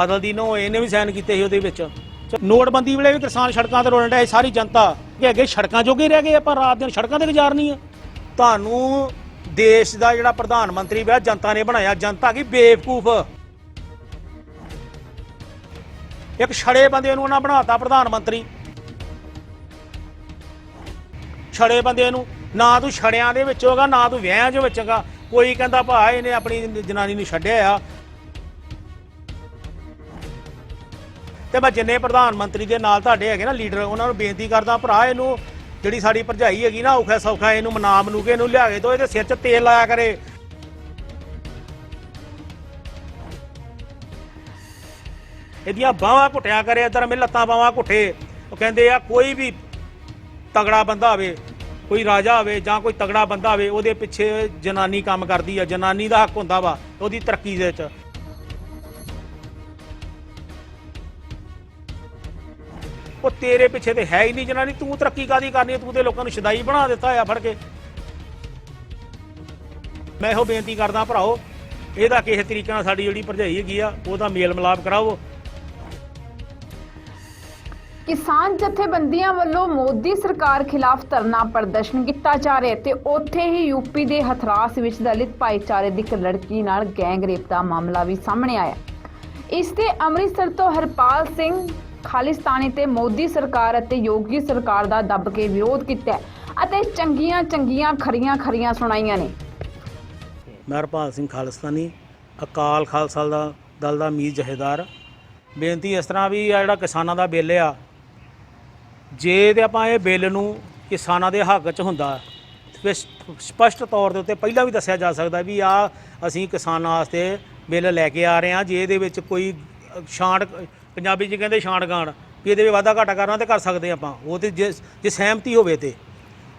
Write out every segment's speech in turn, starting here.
ਬਾਦਲ ਦੀ ਨੋ ਇਹਨੇ ਵੀ ਸਾਈਨ ਕੀਤੇ ਸੀ ਉਹਦੇ ਵਿੱਚ। ਨੋਟਬੰਦੀ ਵੇਲੇ ਵੀ ਕਿਸਾਨ ਸੜਕਾਂ ਤੇ ਰੋਲਣ ਡਿਆ ਸਾਰੀ ਜਨਤਾ। ਕਿ ਅੱਗੇ ਸੜਕਾਂ ਜੋਗੇ ਰਹਿ ਗਏ, ਆਪਾਂ ਰਾਤ ਦਿਨ ਸੜਕਾਂ ਤੇ ਗੁਜ਼ਾਰਨੀ ਆ। ਤੁਹਾਨੂੰ ਦੇਸ਼ ਦਾ ਜਿਹੜਾ ਪ੍ਰਧਾਨ ਮੰਤਰੀ ਵਾ ਜਨਤਾ ਨੇ ਬਣਾਇਆ, ਜਨਤਾ ਕੀ ਬੇਵਕੂਫ। ਇੱਕ ਛੜੇ ਬੰਦੇ ਨੂੰ ਉਹਨਾਂ ਬਣਾਤਾ ਪ੍ਰਧਾਨ ਮੰਤਰੀ। ਛੜੇ ਬੰਦੇ ਨੂੰ, ਨਾ ਤੂੰ ਛੜਿਆਂ ਦੇ ਵਿੱਚ ਹੋਗਾ, ਨਾ ਤੂੰ ਵਿਆਹਾਂ ਦੇ ਵਿੱਚ ਹੋਗਾ। ਕੋਈ ਕਹਿੰਦਾ ਭਾ, ਇਹਨੇ ਆਪਣੀ ਜਨਾਨੀ ਨੂੰ ਛੱਡਿਆ ਆ। ਤੇ ਮੈਂ ਜਿੰਨੇ ਪ੍ਰਧਾਨ ਮੰਤਰੀ ਦੇ ਨਾਲ ਤੁਹਾਡੇ ਹੈਗੇ ਨਾ ਲੀਡਰ, ਉਹਨਾਂ ਨੂੰ ਬੇਨਤੀ ਕਰਦਾ ਭਰਾ, ਇਹਨੂੰ ਜਿਹੜੀ ਸਾਡੀ ਭਰਜਾਈ ਹੈਗੀ ਨਾ, ਔਖਾ ਸੌਖਾ ਇਹਨੂੰ ਮਨਾ ਮਨੂ ਕੇ ਇਹਨੂੰ ਲਿਆ ਕੇ ਦੋ ਇਹਦੇ ਸਿਰ 'ਚ ਤੇਲ ਲਾਇਆ ਕਰੇ। ਇਹਦੀਆਂ ਬਾਹਾਂ ਘੁੱਟਿਆ ਕਰੇ, ਇਧਰ ਮੇ ਲੱਤਾਂ ਬਾਹਾਂ ਘੁੱਟੇ। ਉਹ ਕਹਿੰਦੇ ਆ, ਕੋਈ ਵੀ ਤਗੜਾ ਬੰਦਾ ਹੋਵੇ, ਕੋਈ ਰਾਜਾ ਹੋਵੇ ਜਾਂ ਕੋਈ ਤਗੜਾ ਬੰਦਾ ਹੋਵੇ, ਉਹਦੇ ਪਿੱਛੇ ਜਨਾਨੀ ਕੰਮ ਕਰਦੀ ਆ, ਜਨਾਨੀ ਦਾ ਹੱਕ ਹੁੰਦਾ ਵਾ ਉਹਦੀ ਤਰੱਕੀ ਦੇ ਵਿੱਚ। ਉਹ ਤੇਰੇ ਪਿੱਛੇ ਤੇ ਹੈ ਹੀ ਨਹੀਂ ਜਨਾਨੀ, ਤੂੰ ਤਰੱਕੀ ਕਾਦੀ ਕਰਨੀ ਹੈ? ਤੂੰ ਤੇ ਲੋਕਾਂ ਨੂੰ ਸ਼ਦਾਈ ਬਣਾ ਦਿੱਤਾ ਆ ਫੜ ਕੇ। ਮੈਂ ਇਹੋ ਬੇਨਤੀ ਕਰਦਾ ਭਰਾਓ, ਇਹਦਾ ਕਿਸੇ ਤਰੀਕੇ ਨਾਲ ਸਾਡੀ ਜਿਹੜੀ ਭਰਜਾਈ ਹੈਗੀ ਆ, ਉਹਦਾ ਮੇਲ ਮਿਲਾਪ ਕਰਾਓ। ਕਿਸਾਨ ਜਥੇਬੰਦੀਆਂ ਵੱਲੋਂ ਮੋਦੀ ਸਰਕਾਰ ਖਿਲਾਫ ਧਰਨਾ ਪ੍ਰਦਰਸ਼ਨ ਕੀਤਾ ਜਾ ਰਿਹਾ ਹੈ ਤੇ ਉੱਥੇ ਹੀ ਯੂਪੀ ਦੇ ਹਥਰਾਸ ਵਿੱਚ ਦਲਿਤ ਭਾਈਚਾਰੇ ਦੀ ਇੱਕ ਲੜਕੀ ਨਾਲ ਗੈਂਗ ਰੇਪ ਦਾ ਮਾਮਲਾ ਵੀ ਸਾਹਮਣੇ ਆਇਆ ਇਸ ਤੇ ਅੰਮ੍ਰਿਤਸਰ ਤੋਂ ਹਰਪਾਲ ਸਿੰਘ ਖਾਲਿਸਤਾਨੀ ਤੇ ਮੋਦੀ ਸਰਕਾਰ ਅਤੇ ਯੋਗੀ ਸਰਕਾਰ ਦਾ ਦੱਬ ਕੇ ਵਿਰੋਧ ਕੀਤਾ ਅਤੇ ਚੰਗੀਆਂ ਚੰਗੀਆਂ ਖਰੀਆਂ ਖਰੀਆਂ ਸੁਣਾਈਆਂ ਨੇ। ਮੈਂ ਹਰਪਾਲ ਸਿੰਘ ਖਾਲਿਸਤਾਨੀ ਅਕਾਲ ਖਾਲਸਾ ਦਾ ਦਲ ਦਾ ਮੀਰ ਜਹੇਦਾਰ। ਬੇਨਤੀ ਇਸ ਤਰ੍ਹਾਂ ਵੀ ਆ ਜਿਹੜਾ ਕਿਸਾਨਾਂ ਦਾ ਬਿੱਲ ਆ ਜੇ ਤੇ ਆਪਾਂ ਇਹ ਬਿੱਲ ਨੂੰ ਕਿਸਾਨਾਂ ਦੇ ਹੱਕ 'ਚ ਹੁੰਦਾ ਫਿਰ ਸਪਸ਼ਟ ਤੌਰ ਦੇ ਉੱਤੇ ਪਹਿਲਾਂ ਵੀ ਦੱਸਿਆ ਜਾ ਸਕਦਾ ਵੀ ਆ ਅਸੀਂ ਕਿਸਾਨਾਂ ਵਾਸਤੇ ਬਿੱਲ ਲੈ ਕੇ ਆ ਰਹੇ ਹਾਂ ਜੇ ਇਹਦੇ ਵਿੱਚ ਕੋਈ ਅ, ਛਾਂਟ ਪੰਜਾਬੀ 'ਚ ਕਹਿੰਦੇ ਛਾਂਟ ਗਾਣ ਵੀ ਇਹਦੇ ਵਿੱਚ ਵਾਧਾ ਘਾਟਾ ਕਰਨਾ ਤੇ ਕਰ ਸਕਦੇ ਆਪਾਂ। ਉਹ ਤੇ ਜੇ ਜੇ ਸਹਿਮਤੀ ਹੋਵੇ ਤੇ।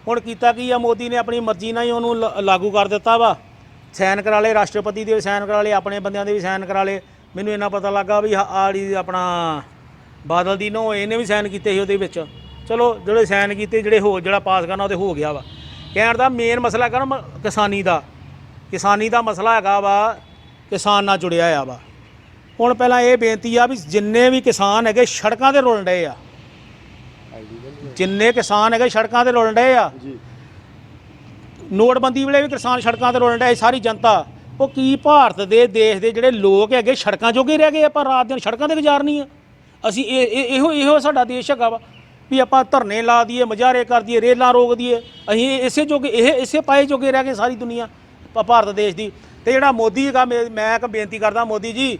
ਹੁਣ ਕੀਤਾ ਕੀ ਆ, ਮੋਦੀ ਨੇ ਆਪਣੀ ਮਰਜ਼ੀ ਨਾਲ ਹੀ ਉਹਨੂੰ ਲ- ਲਾਗੂ ਕਰ ਦਿੱਤਾ ਵਾ। ਸਾਈਨ ਕਰਾ ਲਏ, ਰਾਸ਼ਟਰਪਤੀ ਦੇ ਵੀ ਸਾਈਨ ਕਰਾ ਲਏ, ਆਪਣੇ ਬੰਦਿਆਂ ਦੇ ਵੀ ਸਾਈਨ ਕਰਾ ਲਏ। ਮੈਨੂੰ ਇੰਨਾ ਪਤਾ ਲੱਗਾ ਵੀ ਆੜੀ ਆਪਣਾ ਬਾਦਲ ਦੀ ਨੋ ਇਹਨੇ ਵੀ ਸਾਈਨ ਕੀਤੇ ਸੀ ਉਹਦੇ ਵਿੱਚ। ਚਲੋ, ਜਿਹੜੇ ਸਾਈਨ ਕੀਤੇ, ਜਿਹੜੇ ਹੋ ਜਿਹੜਾ ਪਾਸ ਕਰਨਾ, ਉਹ ਤੇ ਹੋ ਗਿਆ ਵਾ। ਕਹਿਣ ਦਾ ਮੇਨ ਮਸਲਾ ਹੈਗਾ ਨਾ ਮ- ਕਿਸਾਨੀ ਦਾ। ਕਿਸਾਨੀ ਦਾ ਮਸਲਾ ਹੈਗਾ ਵਾ, ਕਿਸਾਨ ਨਾਲ ਜੁੜਿਆ ਆ ਵਾ। ਹੁਣ ਪਹਿਲਾਂ ਇਹ ਬੇਨਤੀ ਆ ਵੀ ਜਿੰਨੇ ਵੀ ਕਿਸਾਨ ਹੈਗੇ ਸੜਕਾਂ ਤੇ ਰੁਲਣ ਡਏ ਆ। ਜਿੰਨੇ ਕਿਸਾਨ ਹੈਗੇ ਸੜਕਾਂ ਤੇ ਰੁਲਣ ਡਏ ਆ। ਨੋਟਬੰਦੀ ਵੇਲੇ ਵੀ ਕਿਸਾਨ ਸੜਕਾਂ ਤੇ ਰੋਲਣ ਸੀ ਸਾਰੀ ਜਨਤਾ। ਉਹ ਕੀ ਭਾਰਤ ਦੇ ਦੇਸ਼ ਦੇ ਜਿਹੜੇ ਲੋਕ ਹੈਗੇ ਸੜਕਾਂ ਜੋਗੇ ਰਹਿ ਗਏ ਆਪਾਂ ਰਾਤ ਦਿਨ ਸੜਕਾਂ ਤੇ ਗੁਜ਼ਾਰਨੀ ਆ। ਅਸੀਂ ਇਹ ਇਹ- ਇਹੋ ਸਾਡਾ ਦੇਸ਼ ਹੈਗਾ ਵਾ ਵੀ ਆਪਾਂ ਧਰਨੇ ਲਾ ਦਈਏ ਮਜ਼ਾਰੇ ਕਰ ਦਈਏ ਰੇਲਾਂ ਰੋਕ ਦਈਏ। ਅਸੀਂ ਇਸੇ ਜੋਗੇ ਇਹ ਇਸੇ ਪਾਏ ਜੋਗੇ ਰਹਿ ਗਏ ਸਾਰੀ ਦੁਨੀਆ ਭਾਰਤ ਦੇਸ਼ ਦੀ। ਤੇ ਜਿਹੜਾ ਮੋਦੀ ਹੈਗਾ ਮੇ- ਮੈਂ ਇੱਕ ਬੇਨਤੀ ਕਰਦਾ ਮੋਦੀ ਜੀ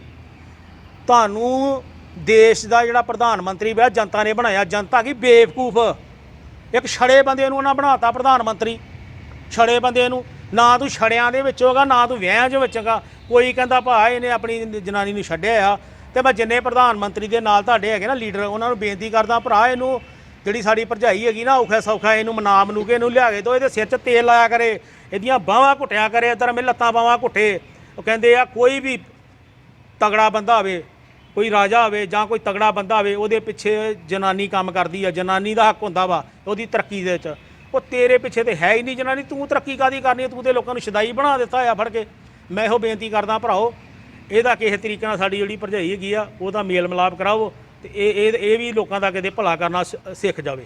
ਤੁਹਾਨੂੰ ਦੇਸ਼ ਦਾ ਜਿਹੜਾ ਪ੍ਰਧਾਨ ਮੰਤਰੀ ਵਾ ਜਨਤਾ ਨੇ ਬਣਾਇਆ, ਜਨਤਾ ਕੀ ਬੇਵਕੂਫ। ਇੱਕ ਛੜੇ ਬੰਦੇ ਨੂੰ ਉਹਨਾਂ ਬਣਾਤਾ ਪ੍ਰਧਾਨ ਮੰਤਰੀ। ਛੜੇ ਬੰਦੇ ਨੂੰ, ਨਾ ਤੂੰ ਛੜਿਆਂ ਦੇ ਵਿੱਚ ਹੋਗਾ, ਨਾ ਤੂੰ ਵਿਆਹਾਂ ਦੇ ਵਿੱਚ ਹੋਗਾ। ਕੋਈ ਕਹਿੰਦਾ ਭਾ, ਇਹਨੇ ਆਪਣੀ ਜਨਾਨੀ ਨੂੰ ਛੱਡਿਆ ਆ। ਤੇ ਮੈਂ ਜਿੰਨੇ ਪ੍ਰਧਾਨ ਮੰਤਰੀ ਦੇ ਨਾਲ ਤੁਹਾਡੇ ਹੈਗੇ ਨਾ ਲੀਡਰ, ਉਹਨਾਂ ਨੂੰ ਬੇਨਤੀ ਕਰਦਾ ਭਰਾ, ਇਹਨੂੰ ਜਿਹੜੀ ਸਾਡੀ ਭਰਜਾਈ ਹੈਗੀ ਨਾ, ਔਖਾ ਸੌਖਾ ਇਹਨੂੰ ਮਨਾ ਮਨੂ ਕੇ ਇਹਨੂੰ ਲਿਆ ਕੇ ਦੋ, ਇਹਦੇ ਸਿਰ 'ਚ ਤੇਲ ਲਾਇਆ ਕਰੇ। ਇਹਦੀਆਂ ਬਾਹਾਂ ਘੁੱਟਿਆ ਕਰੇ, ਇਧਰ ਮੇ ਲੱਤਾਂ ਬਾਹਾਂ ਘੁੱਟੇ। ਉਹ ਕਹਿੰਦੇ ਆ, ਕੋਈ ਵੀ ਤਗੜਾ ਬੰਦਾ ਹੋਵੇ ਕੋਈ ਰਾਜਾ ਹੋਵੇ ਜਾਂ ਕੋਈ ਤਗੜਾ ਬੰਦਾ ਹੋਵੇ ਉਹਦੇ ਪਿੱਛੇ ਜਨਾਨੀ ਕੰਮ ਕਰਦੀ ਆ ਜਨਾਨੀ ਦਾ ਹੱਕ ਹੁੰਦਾ ਵਾ ਉਹਦੀ ਤਰੱਕੀ ਦੇ ਵਿੱਚ। ਉਹ ਤੇਰੇ ਪਿੱਛੇ ਤੇ ਹੈ ਹੀ ਨਹੀਂ ਜਨਾਨੀ ਤੂੰ ਤਰੱਕੀ ਕਾਦੀ ਕਰਨੀ? ਤੂੰ ਤੇ ਲੋਕਾਂ ਨੂੰ ਸ਼ਦਾਈ ਬਣਾ ਦਿੱਤਾ ਆ ਫੜ ਕੇ। ਮੈਂ ਇਹੋ ਬੇਨਤੀ ਕਰਦਾ ਭਰਾਓ ਇਹਦਾ ਕਿਸੇ ਤਰੀਕੇ ਨਾਲ ਸਾਡੀ ਜਿਹੜੀ ਭਰਜਾਈ ਹੈਗੀ ਆ ਉਹਦਾ ਮੇਲ ਮਿਲਾਪ ਕਰਾਓ ਤੇ ਇਹ ਇਹ ਇਹ ਵੀ ਲੋਕਾਂ ਦਾ ਕਿਤੇ ਭਲਾ ਕਰਨਾ ਸ- ਸਿੱਖ ਜਾਵੇ।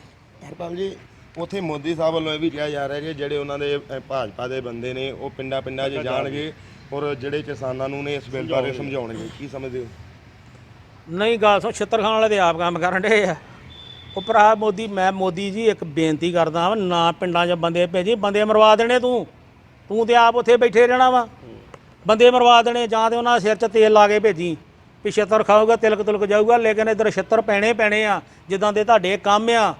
ਹਰਪਾਲ ਜੀ ਉਥੇ ਮੋਦੀ ਸਾਹਿਬ ਵੱਲੋਂ ਇਹ ਵੀ ਕਿਹਾ ਜਾ ਰਿਹਾ ਕਿ ਜਿਹੜੇ ਉਹਨਾਂ ਦੇ ਭਾਜਪਾ ਦੇ ਬੰਦੇ ਨੇ ਉਹ ਪਿੰਡਾਂ ਪਿੰਡਾਂ 'ਚ ਜਾਣਗੇ ਔਰ ਜਿਹੜੇ ਕਿਸਾਨਾਂ ਨੂੰ ਨੇ ਇਸ ਬਿੱਲ ਬਾਰੇ ਸਮਝਾਉਣਗੇ। ਕੀ ਸਮਝਦੇ ਹੋ? ਨਹੀਂ, ਗੱਲ ਸੁਣ, ਛਿੱਤਰ ਖਾਣ ਵਾਲੇ ਤੇ ਆਪ ਕੰਮ ਕਰਨ ਡੇ ਆ। ਉਹ ਭਰਾ ਮੋਦੀ, ਮੈਂ ਮੋਦੀ ਜੀ, ਇੱਕ ਬੇਨਤੀ ਕਰਦਾ ਵਾ, ਨਾ ਪਿੰਡਾਂ 'ਚ ਬੰਦੇ ਭੇਜੀ, ਬੰਦੇ ਮਰਵਾ ਦੇਣੇ ਤੂੰ। ਤੂੰ ਤੇ ਆਪ ਉੱਥੇ ਬੈਠੇ ਰਹਿਣਾ ਵਾ। ਬੰਦੇ ਮਰਵਾ ਦੇਣੇ, ਜਾਂ ਤੇ ਉਹਨਾਂ ਸਿਰ 'ਚ ਤੇਲ ਲਾ ਕੇ ਭੇਜੀ, ਵੀ ਛਿੱਤਰ ਖਾਊਗਾ, ਤਿਲਕ ਤੁਲਕ ਜਾਊਗਾ, ਲੇਕਿਨ ਇਧਰ ਛਿੱਤਰ ਪੈਣੇ ਪੈਣੇ ਆ, ਜਿੱਦਾਂ ਦੇ ਤੁਹਾਡੇ ਕੰਮ ਆ।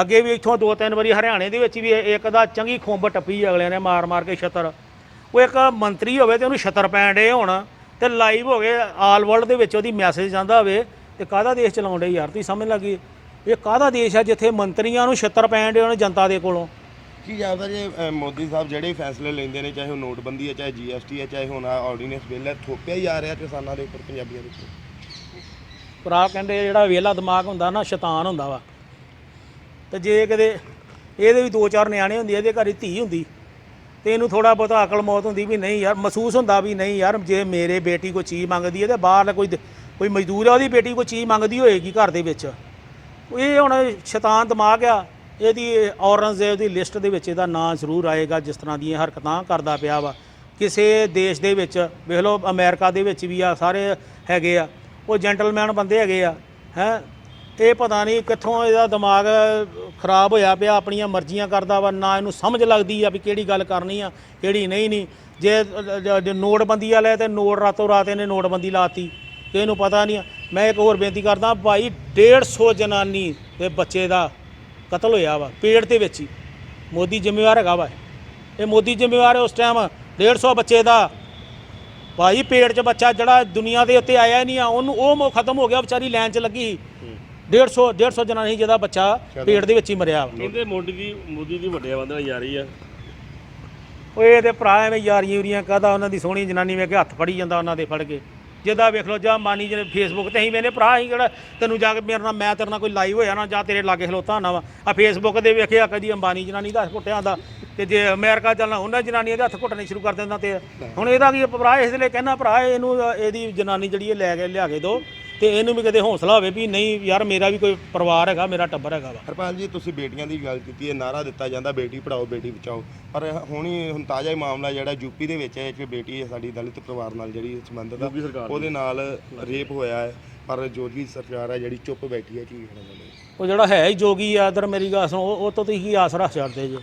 ਅੱਗੇ ਵੀ ਇੱਥੋਂ ਦੋ ਤਿੰਨ ਵਾਰੀ ਹਰਿਆਣੇ ਦੇ ਵਿੱਚ ਵੀ ਇੱਕ ਦਾ ਚੰਗੀ ਖੁੰਬ ਟੱਪੀ ਅਗਲਿਆਂ ਨੇ ਮਾਰ ਮਾਰ ਕੇ ਛਿੱਤਰ। ਉਹ ਇੱਕ ਮੰਤਰੀ ਹੋਵੇ ਤੇ ਉਹਨੂੰ ਛਿੱਤਰ ਪੈਣ ਡੇ ਹੋਣ। ਤੇ ਲਾਈਵ ਹੋ ਗਏ ਆਲ ਵਰਲਡ ਦੇ ਵਿੱਚ ਉਹਦੀ ਮੈਸੇਜ ਜਾਂਦਾ ਹੋਵੇ ਤੇ ਕਾਹਦਾ ਦੇਸ਼ ਚਲਾਉਣ ਡੇ ਯਾਰ ਤੁਸੀਂ ਸਮਝ ਲੱਗੀ ਇਹ ਕਾਹਦਾ ਦੇਸ਼ ਆ ਜਿੱਥੇ ਮੰਤਰੀਆਂ ਨੂੰ ਛਿੱਤਰ ਪੈਣ ਡੇ ਹੋਣ ਜਨਤਾ ਦੇ ਕੋਲੋਂ? ਕੀ ਜਾਪਦਾ ਜੀ ਮੋਦੀ ਸਾਹਿਬ ਜਿਹੜੇ ਫੈਸਲੇ ਲੈਂਦੇ ਨੇ ਚਾਹੇ ਉਹ ਨੋਟਬੰਦੀ ਹੈ ਚਾਹੇ ਜੀਐਸਟੀ ਹੈ ਚਾਹੇ ਹੁਣ ਆਰਡੀਨੈਂਸ ਬਿੱਲ ਹੈ ਥੋਪਿਆ ਹੀ ਆ ਰਿਹਾ ਕਿਸਾਨਾਂ ਦੇ ਉੱਪਰ ਪੰਜਾਬੀਆਂ ਦੇ ਉੱਪਰ। ਭਰਾ ਕਹਿੰਦੇ ਜਿਹੜਾ ਵੇਲਾ ਦਿਮਾਗ ਹੁੰਦਾ ਨਾ ਸ਼ੈਤਾਨ ਹੁੰਦਾ ਵਾ। ਤੇ ਜੇ ਕਿਤੇ ਇਹਦੇ ਵੀ ਦੋ ਚਾਰ ਨਿਆਣੇ ਹੁੰਦੇ ਇਹਦੇ ਘਰ ਹੀ ਧੀ ਹੁੰਦੀ। ਤੇ ਇਹਨੂੰ ਥੋੜਾ ਬਹੁਤਾ ਅਕਲ ਮੌਤ ਹੁੰਦੀ ਵੀ ਨਹੀਂ ਯਾਰ, ਮਹਿਸੂਸ ਹੁੰਦਾ ਵੀ ਨਹੀਂ ਯਾਰ, ਜੇ ਮੇਰੇ ਬੇਟੀ ਕੋਈ ਚੀਜ਼ ਮੰਗਦੀ ਹੈ ਤੇ ਬਾਹਰ ਕੋਈ ਕੋਈ ਮਜ਼ਦੂਰ ਆ ਉਹਦੀ ਬੇਟੀ ਕੋਈ ਚੀਜ਼ ਮੰਗਦੀ ਹੋਏਗੀ ਘਰ ਦੇ ਵਿੱਚ। ਇਹ ਹੁਣ ਸ਼ੈਤਾਨ ਦਿਮਾਗ ਆ, ਇਹਦੀ ਔਰੰਗਜ਼ੇਬ ਦੀ ਲਿਸਟ ਦੇ ਵਿੱਚ ਇਹਦਾ ਨਾਂ ਜ਼ਰੂਰ ਆਏਗਾ, ਜਿਸ ਤਰ੍ਹਾਂ ਦੀਆਂ ਹਰਕਤਾਂ ਕਰਦਾ ਪਿਆ ਵਾ। ਕਿਸੇ ਦੇਸ਼ ਦੇ ਵਿੱਚ, ਵੇਖ ਲਓ ਅਮਰੀਕਾ ਦੇ ਵਿੱਚ ਵੀ ਆ, ਸਾਰੇ ਹੈਗੇ ਆ। ਉਹ ਜੈਂਟਲਮੈਨ ਬੰਦੇ ਹੈਗੇ ਆ, ਹੈ? ਇਹ ਪਤਾ ਨਹੀਂ ਕਿੱਥੋਂ ਇਹਦਾ ਦਿਮਾਗ ਖਰਾਬ ਹੋਇਆ ਪਿਆ, ਆਪਣੀਆਂ ਮਰਜ਼ੀਆਂ ਕਰਦਾ ਵਾ, ਨਾ ਇਹਨੂੰ ਸਮਝ ਲੱਗਦੀ ਆ ਵੀ ਕਿਹੜੀ ਗੱਲ ਕਰਨੀ ਆ, ਕਿਹੜੀ ਨਹੀਂ ਨਹੀਂ। ਜੇ ਨੋਟਬੰਦੀ ਵਾਲੇ ਤੇ ਨੋਟ ਰਾਤੋਂ ਰਾਤ ਇਹਨੇ ਨੋਟਬੰਦੀ ਲਾਤੀ, ਤੇ ਇਹਨੂੰ ਪਤਾ ਨਹੀਂ ਮੈਂ ਇੱਕ ਹੋਰ ਬੇਨਤੀ ਕਰਦਾ, ਭਾਈ 150 ਜਨਾਨੀ ਦੇ ਬੱਚੇ ਦਾ ਕਤਲ ਹੋਇਆ ਵਾ ਪੇੜ ਦੇ ਵਿੱਚ ਹੀ। ਮੋਦੀ ਜ਼ਿੰਮੇਵਾਰ ਹੈਗਾ ਵਾ ਇਹ। ਮੋਦੀ ਜ਼ਿੰਮੇਵਾਰ ਹੈ ਉਸ ਟਾਈਮ 150 ਬੱਚੇ ਦਾ। ਭਾਈ ਪੇੜ 'ਚ ਬੱਚਾ ਜਿਹੜਾ ਦੁਨੀਆ ਦੇ ਉੱਤੇ ਆਇਆ ਨਹੀਂ ਆ, ਉਹਨੂੰ ਉਹ ਮੋ ਖਤਮ ਹੋ ਗਿਆ, ਵਿਚਾਰੀ ਲਾਈਨ 'ਚ ਲੱਗੀ 150 150 ਜਨਾਨੀ ਜਿਹਦਾ ਬੱਚਾ ਪੇੜ ਦੇ ਵਿੱਚ ਹੀ ਮਰਿਆ ਕਹਿੰਦੇ ਮੋਦੀ ਦੀ ਮੋਦੀ ਦੀ ਵੱਡੇ ਬੰਦੇ ਨਾਲ ਯਾਰੀ ਆ। ਉਹ ਇਹਦੇ ਭਰਾ ਐਵੇਂ ਯਾਰੀਆਂ ਯੂਰੀਆਂ ਕਹਦਾ ਉਹਨਾਂ ਦੀ ਸੋਹਣੀ ਜਨਾਨੀ ਵੇਖ ਕੇ ਹੱਥ ਫੜੀ ਜਾਂਦਾ ਉਹਨਾਂ ਦੇ ਫੜ ਕੇ। ਜਿੱਦਾਂ ਵੇਖ ਲਓ ਜਾਂ ਮਾਨੀ ਜਿਹੜੇ ਫੇਸਬੁੱਕ ਤੇ ਹੀ ਮੈਨੇ ਭਰਾ ਹੀ ਕਿਹੜਾ ਤੈਨੂੰ ਜਾ ਕੇ ਮੇਰੇ ਨਾਲ ਮੈਂ ਤੇਰੇ ਨਾਲ ਕੋਈ ਲਾਈਵ ਹੋਇਆ ਨਾ ਜਾਂ ਤੇਰੇ ਲਾਗੇ ਖਲੋਤਾ ਨਾ ਵਾ। ਆ ਫੇਸਬੁੱਕ ਦੇ ਵੇਖਿਆ ਕਦੀ ਅੰਬਾਨੀ ਜਨਾਨੀ ਦਾ ਹੱਥ ਘੁੱਟਿਆ ਦਾ ਤੇ ਜੇ ਅਮਰੀਕਾ ਚੱਲਣਾ ਉਹਨਾਂ ਜਨਾਨੀਆਂ ਦੇ ਹੱਥ ਘੁੱਟਣੇ ਸ਼ੁਰੂ ਕਰ ਦਿੰਦਾ ਤੇ। ਹੁਣ ਇਹਦਾ ਕੀ ਭਰਾ ਇਸ ਲਈ ਕਹਿੰਦਾ ਭਰਾ ਇਹਨੂੰ ਇਹਦੀ ਜਨਾਨੀ ਜਿਹੜੀ ਇਹ ਲੈ ਕੇ ਲਿਆ ਕੇ ਦੋ। ਤੇ ਇਹਨੂੰ ਵੀ ਕਦੇ ਹੌਸਲਾ ਹੋਵੇ ਵੀ ਨਹੀਂ ਯਾਰ ਮੇਰਾ ਵੀ ਕੋਈ ਪਰਿਵਾਰ ਹੈਗਾ ਮੇਰਾ ਟੱਬਰ ਹੈਗਾ ਵਾ ਹਰਪਾਲ ਜੀ ਤੁਸੀਂ ਬੇਟੀਆਂ ਦੀ ਗੱਲ ਕੀਤੀ ਹੈ ਨਾਰਾ ਦਿੱਤਾ ਜਾਂਦਾ ਬੇਟੀ ਪੜਾਓ ਬੇਟੀ ਬਚਾਓ ਪਰ ਹੁਣ ਹੀ ਹੁਣ ਤਾਜ਼ਾ ਹੀ ਮਾਮਲਾ ਜਿਹੜਾ ਯੂਪੀ ਦੇ ਵਿੱਚ ਹੈ ਕਿ ਬੇਟੀ ਹੈ ਸਾਡੀ ਦਲਿਤ ਪਰਿਵਾਰ ਨਾਲ ਜਿਹੜੀ ਸੰਬੰਧਿਤ ਆ। ਉਹਦੇ ਨਾਲ ਰੇਪ ਹੋਇਆ ਹੈ ਪਰ ਜੋਗੀ ਸਰਕਾਰ ਹੈ ਜਿਹੜੀ ਚੁੱਪ ਬੈਠੀ ਹੈ ਕੀ ਕਹਿਣਾ ਚਾਹੁੰਦੇ? ਉਹ ਜਿਹੜਾ ਹੈ ਹੀ ਜੋਗੀ ਆ ਇਧਰ ਮੇਰੀ ਗੱਲ ਸੁਣੋ ਉਹ ਤੋਂ ਤੁਸੀਂ ਕੀ ਆਸ ਰੱਖ ਛੱਡਦੇ ਜੇ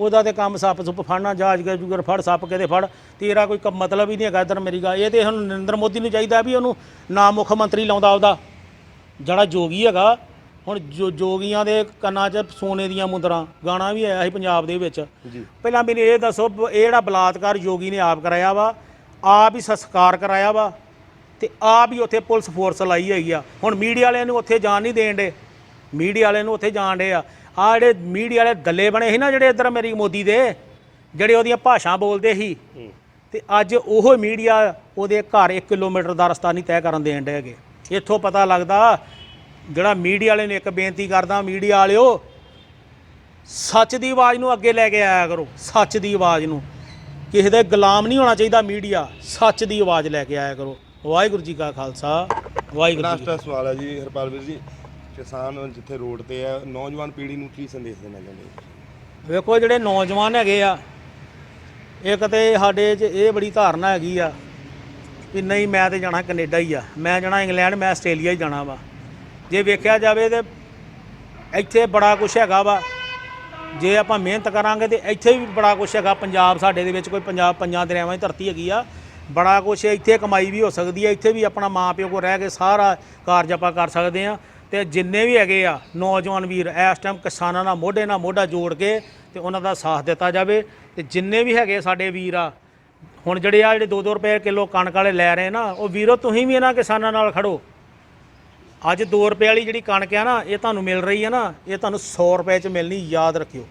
ਉਹਦਾ ਤੇ ਕੰਮ ਸੱਪ ਸੁੱਪ ਫੜਨਾ ਜਾਜ ਕੇ ਜੂਗਰ ਫੜ ਸੱਪ ਕੇ ਤੇ ਫੜ ਤੇਰਾ ਕੋਈ ਕੰਮ ਮਤਲਬ ਹੀ ਨਹੀਂ ਹੈਗਾ ਇਧਰ ਮੇਰੀ ਗੱਲ। ਇਹ ਤੇ ਹੁਣ ਨਰਿੰਦਰ ਮੋਦੀ ਨੂੰ ਚਾਹੀਦਾ ਵੀ ਉਹਨੂੰ ਨਾ ਮੁੱਖ ਮੰਤਰੀ ਲਾਉਂਦਾ ਉਹਦਾ ਜਿਹੜਾ ਜੋਗੀ ਹੈਗਾ ਹੁਣ ਜੋ ਜੋਗੀਆਂ ਦੇ ਕੰਨਾਂ 'ਚ ਸੋਨੇ ਦੀਆਂ ਮੁੰਦਰਾਂ ਗਾਣਾ ਵੀ ਆਇਆ ਸੀ ਪੰਜਾਬ ਦੇ ਵਿੱਚ। ਜੀ। ਪਹਿਲਾਂ ਮੈਨੂੰ ਇਹ ਦੱਸੋ ਇਹ ਜਿਹੜਾ ਬਲਾਤਕਾਰ ਯੋਗੀ ਨੇ ਆਪ ਕਰਾਇਆ ਵਾ ਆਪ ਹੀ ਸੰਸਕਾਰ ਕਰਾਇਆ ਵਾ ਤੇ ਆਪ ਹੀ ਉੱਥੇ ਪੁਲਿਸ ਫੋਰਸ ਲਾਈ ਹੈਗੀ ਆ। ਹੁਣ ਮੀਡੀਆ ਵਾਲਿਆਂ ਨੂੰ ਉੱਥੇ ਜਾਣ ਨਹੀਂ ਦੇਣ ਦੇ। ਮੀਡੀਆ ਵਾਲਿਆਂ ਨੂੰ ਉੱਥੇ ਜਾਣ ਦੇ ਆ। ਆ ਜਿਹੜੇ ਮੀਡੀਆ ਵਾਲੇ ਦੱਲੇ ਬਣੇ ਸੀ ਨਾ ਜਿਹੜੇ ਇੱਧਰ ਮੇਰੀ ਮੋਦੀ ਦੇ ਜਿਹੜੇ ਉਹਦੀਆਂ ਭਾਸ਼ਾ ਬੋਲਦੇ ਸੀ ਤੇ ਅੱਜ ਉਹ ਮੀਡੀਆ ਉਹਦੇ ਘਰ 1 ਕਿਲੋਮੀਟਰ ਦਾ ਰਸਤਾ ਨਹੀਂ ਤੈਅ ਕਰਨ ਦੇਣ ਦੇ ਹੈਗੇ। ਇੱਥੋਂ ਪਤਾ ਲੱਗਦਾ ਜਿਹੜਾ ਮੀਡੀਆ ਵਾਲੇ ਨੇ ਇੱਕ ਬੇਨਤੀ ਕਰਦਾ ਮੀਡੀਆ ਵਾਲਿਓ ਸੱਚ ਦੀ ਆਵਾਜ਼ ਨੂੰ ਅੱਗੇ ਲੈ ਕੇ ਆਇਆ ਕਰੋ ਸੱਚ ਦੀ ਆਵਾਜ਼ ਨੂੰ। ਕਿਸੇ ਦੇ ਗੁਲਾਮ ਨਹੀਂ ਹੋਣਾ ਚਾਹੀਦਾ ਮੀਡੀਆ ਸੱਚ ਦੀ ਆਵਾਜ਼ ਲੈ ਕੇ ਆਇਆ ਕਰੋ। ਵਾਹਿਗੁਰੂ ਜੀ ਕਾ ਖਾਲਸਾ ਵਾਹਿਗੁਰੂ ਜੀ ਲਾਸਟ ਸਵਾਲ ਹੈ ਜੀ ਹਰਪਾਲ ਵੀਰ ਜੀ। ਕਿਸਾਨ ਜਿੱਥੇ ਰੋਡ ਤੇ ਆ, ਨੌਜਵਾਨ ਪੀੜ੍ਹੀ ਨੂੰ ਕੀ ਸੰਦੇਸ਼ ਦੇਣਾ ਚਾਹੁੰਦੇ ਹੋ? ਵੇਖੋ, ਜਿਹੜੇ ਨੌਜਵਾਨ ਹੈਗੇ ਆ, ਇੱਕ ਤੇ ਸਾਡੇ 'ਚ ਇਹ ਬੜੀ ਧਾਰਨਾ ਹੈਗੀ ਆ ਵੀ ਨਹੀਂ, ਮੈਂ ਤੇ ਜਾਣਾ ਕੈਨੇਡਾ ਹੀ ਆ। ਮੈਂ ਜਾਣਾ ਇੰਗਲੈਂਡ, ਮੈਂ ਆਸਟ੍ਰੇਲੀਆ ਹੀ ਜਾਣਾ ਵਾ। ਜੇ ਵੇਖਿਆ ਜਾਵੇ ਤੇ ਇੱਥੇ ਬੜਾ ਕੁਝ ਹੈਗਾ ਵਾ। ਜੇ ਆਪਾਂ ਮਿਹਨਤ ਕਰਾਂਗੇ ਤੇ ਇੱਥੇ ਵੀ ਬੜਾ ਕੁਝ ਹੈਗਾ। ਪੰਜਾਬ ਸਾਡੇ ਦੇ ਵਿੱਚ ਕੋਈ ਪੰਜਾਬ ਪੰਜਾਂ ਦਰਿਆਵਾਂ ਦੀ ਧਰਤੀ ਹੈਗੀ ਆ। ਬੜਾ ਕੁਝ ਇੱਥੇ ਕਮਾਈ ਵੀ ਹੋ ਸਕਦੀ ਹੈ ਇੱਥੇ ਵੀ ਆਪਣਾ ਮਾਂ ਪਿਓ ਕੋਲ ਰਹਿ ਕੇ ਸਾਰਾ ਕਾਰਜ ਆਪਾਂ ਕਰ ਸਕਦੇ ਆ। ਤੇ ਜਿੰਨੇ ਵੀ ਹੈਗੇ ਆ ਨੌਜਵਾਨ ਵੀਰ, ਇਸ ਟਾਈਮ ਕਿਸਾਨਾਂ ਨਾਲ ਮੋਢੇ ਨਾਲ ਮੋਢਾ ਜੋੜ ਕੇ ਤੇ ਉਹਨਾਂ ਦਾ ਸਾਥ ਦਿੱਤਾ ਜਾਵੇ। ਤੇ ਜਿੰਨੇ ਵੀ ਹੈਗੇ ਸਾਡੇ ਵੀਰ ਆ, ਹੁਣ ਜਿਹੜੇ ਆ ਜਿਹੜੇ 2-2 ਰੁਪਏ ਕਿਲੋ ਕਣਕ ਵਾਲੇ ਲੈ ਰਹੇ ਨਾ, ਉਹ ਵੀਰੋ ਤੁਸੀਂ ਵੀ ਇਹਨਾਂ ਕਿਸਾਨਾਂ ਨਾਲ ਖੜੋ। ਅੱਜ 2 ਰੁਪਏ ਵਾਲੀ ਜਿਹੜੀ ਕਣਕ ਆ ਨਾ, ਇਹ ਤੁਹਾਨੂੰ ਮਿਲ ਰਹੀ ਹੈ ਨਾ, ਇਹ ਤੁਹਾਨੂੰ 100 ਰੁਪਏ ਚ ਮਿਲਣੀ, ਯਾਦ ਰੱਖਿਓ।